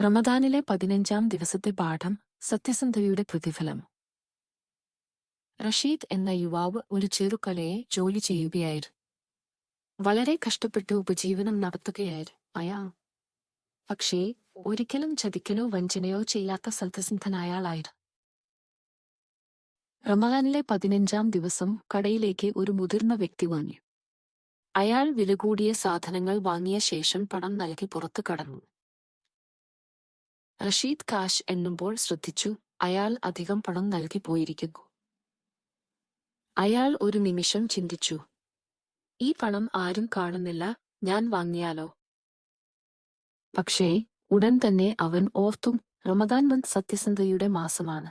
റമദാനിലെ പതിനഞ്ചാം ദിവസത്തെ പാഠം സത്യസന്ധതയുടെ പ്രതിഫലം. റഷീദ് എന്ന യുവാവ് ഒരു ചെറുകലയെ ജോലി ചെയ്യുകയായിരുന്നു. വളരെ കഷ്ടപ്പെട്ട് ഉപജീവനം നടത്തുകയായിരുന്നു അയാ പക്ഷേ ഒരിക്കലും ചതിക്കലോ വഞ്ചനയോ ചെയ്യാത്ത സത്യസന്ധനായാളായിരുന്നു. റമദാനിലെ പതിനഞ്ചാം ദിവസം കടയിലേക്ക് ഒരു മുതിർന്ന വ്യക്തി വാങ്ങി അയാൾ വില കൂടിയ സാധനങ്ങൾ വാങ്ങിയ ശേഷം പണം നൽകി പുറത്തു കടന്നു. റഷീദ് കാശ് എണ്ണുമ്പോൾ ശ്രദ്ധിച്ചു അയാൾ അധികം പണം നൽകി പോയിരിക്കുന്നു. അയാൾ ഒരു നിമിഷം ചിന്തിച്ചു ഈ പണം ആരും കാണുന്നില്ല ഞാൻ വാങ്ങിയാലോ? പക്ഷേ ഉടൻ തന്നെ അവൻ ഓർത്തും റമദാൻ മന്ത് സത്യസന്ധതയുടെ മാസമാണ്.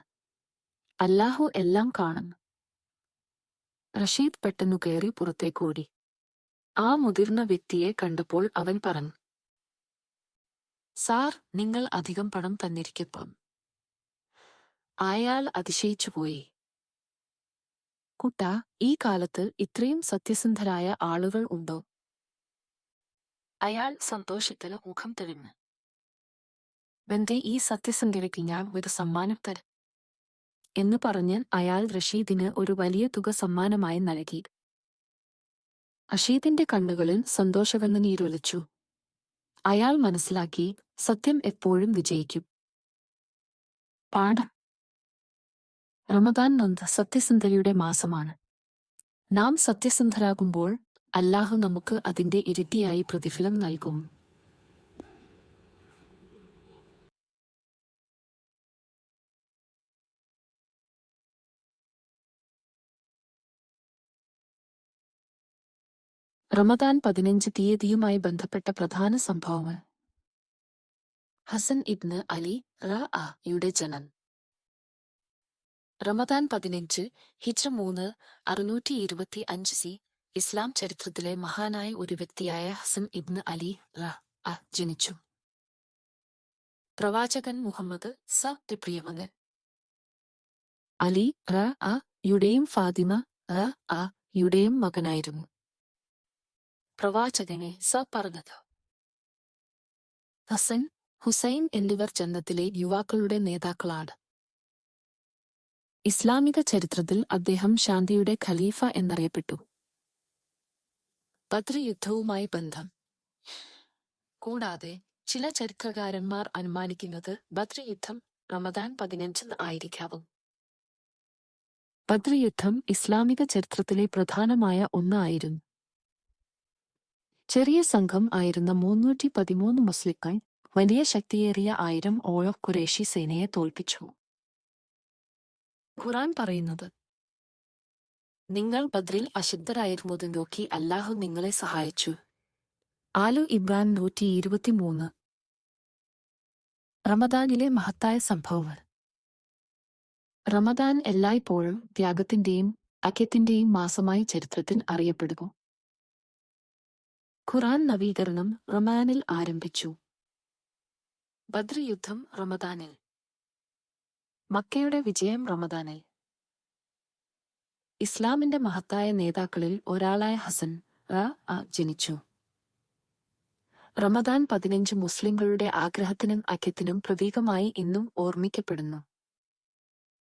അല്ലാഹു എല്ലാം കാണുന്നു. റഷീദ് പെട്ടെന്നു കയറി പുറത്തേക്കോടി ആ മുതിർന്ന വ്യക്തിയെ കണ്ടപ്പോൾ അവൻ പറഞ്ഞു സാർ നിങ്ങൾ അധികം പണം തന്നിരിക്കപ്പം. അയാൾ അതിശയിച്ചുപോയി കുട്ട ഈ കാലത്ത് ഇത്രയും സത്യസന്ധരായ ആളുകൾ ഉണ്ടോ? അയാൾ സന്തോഷത്തിൽ മുഖം തെളിഞ്ഞു ബന്ധെ ഈ സത്യസന്ധതയ്ക്ക് ഞാൻ ഒരു സമ്മാനം തരും എന്ന് പറഞ്ഞ് അയാൾ റഷീദിന് ഒരു വലിയ തുക സമ്മാനമായി നൽകി. അഷീദിന്റെ കണ്ണുകളിൽ സന്തോഷവെന്ന് നീരൊലിച്ചു അയാൾ മനസ്സിലാക്കി സത്യം എപ്പോഴും വിജയിക്കും. പാഠം. റമദാൻ നന്ദ് സത്യസന്ധതയുടെ മാസമാണ്. നാം സത്യസന്ധരാകുമ്പോൾ അല്ലാഹു നമുക്ക് അതിന്റെ ഇരട്ടിയായി പ്രതിഫലം നൽകും. റമദാൻ പതിനഞ്ച് തീയതിയുമായി ബന്ധപ്പെട്ട പ്രധാന സംഭവങ്ങൾ. ഹസൻ ഇബ്ന് അലി റയുടെ ജനനം. റമദാൻ പതിനഞ്ച് ഹിജ്ര മൂന്ന് അറുന്നൂറ്റി ഇരുപത്തി അഞ്ച് സി ഇസ്ലാം ചരിത്രത്തിലെ മഹാനായ ഒരു വ്യക്തിയായ ഹസൻ ഇബ്ന് അലി റ അ ജനിച്ചു. പ്രവാചകൻ മുഹമ്മദ് സ പ്രിയമകൻ അലി റ അ യുടെയും ഫാത്തിമ റ യുടെയും മകനായിരുന്നു. പ്രവാചകനെ സ പറഞ്ഞത് ഹസൻ ഹുസൈൻ എന്നിവർ ജന്നത്തിലെ യുവാക്കളുടെ നേതാക്കളാണ്. ഇസ്ലാമിക ചരിത്രത്തിൽ അദ്ദേഹം ശാന്തിയുടെ ഖലീഫ എന്നറിയപ്പെട്ടു. ബദ്ര യുദ്ധവുമായി ബന്ധം. കൂടാതെ ചില ചരിത്രകാരന്മാർ അനുമാനിക്കുന്നത് ബദ്ര യുദ്ധം റമദാൻ പതിനഞ്ചിന് ആയിരിക്കാവും. ബദ്ര യുദ്ധം ഇസ്ലാമിക ചരിത്രത്തിലെ പ്രധാനമായ ഒന്നായിരുന്നു ചെറിയ സംഘം ആയിരുന്ന മുന്നൂറ്റി പതിമൂന്ന് മുസ്ലിങ്ങൾ വലിയ ശക്തിയേറിയ ആയിരം ഓയോ ഖുറേഷി സേനയെ തോൽപ്പിച്ചു. ഖുറാൻ പറയുന്നത് നിങ്ങൾ ബദ്രിൽ അശുദ്ധരായിരുന്നത് നോക്കി അല്ലാഹു നിങ്ങളെ സഹായിച്ചു. ആലു ഇബ്രാൻ നൂറ്റി ഇരുപത്തിമൂന്ന് റമദാനിലെ മഹത്തായ സംഭവങ്ങൾ. റമദാൻ എല്ലായ്പ്പോഴും ത്യാഗത്തിന്റെയും അഖ്യത്തിന്റെയും മാസമായി ചരിത്രത്തിൽ അറിയപ്പെടുന്നു. ഖുറാൻ നവീകരണം റമാനിൽ ആരംഭിച്ചു. ബദ്രി യുദ്ധം റമദാനിൽ. മക്കയുടെ വിജയം റമദാനിൽ. ഇസ്ലാമിന്റെ മഹത്തായ നേതാക്കളിൽ ഒരാളായ ഹസൻ റ ജനിച്ചു. റമദാൻ പതിനഞ്ച് മുസ്ലിങ്ങളുടെ ആഗ്രഹത്തിനും ഐക്യത്തിനും പ്രതീകമായി ഇന്നും ഓർമ്മിക്കപ്പെടുന്നു.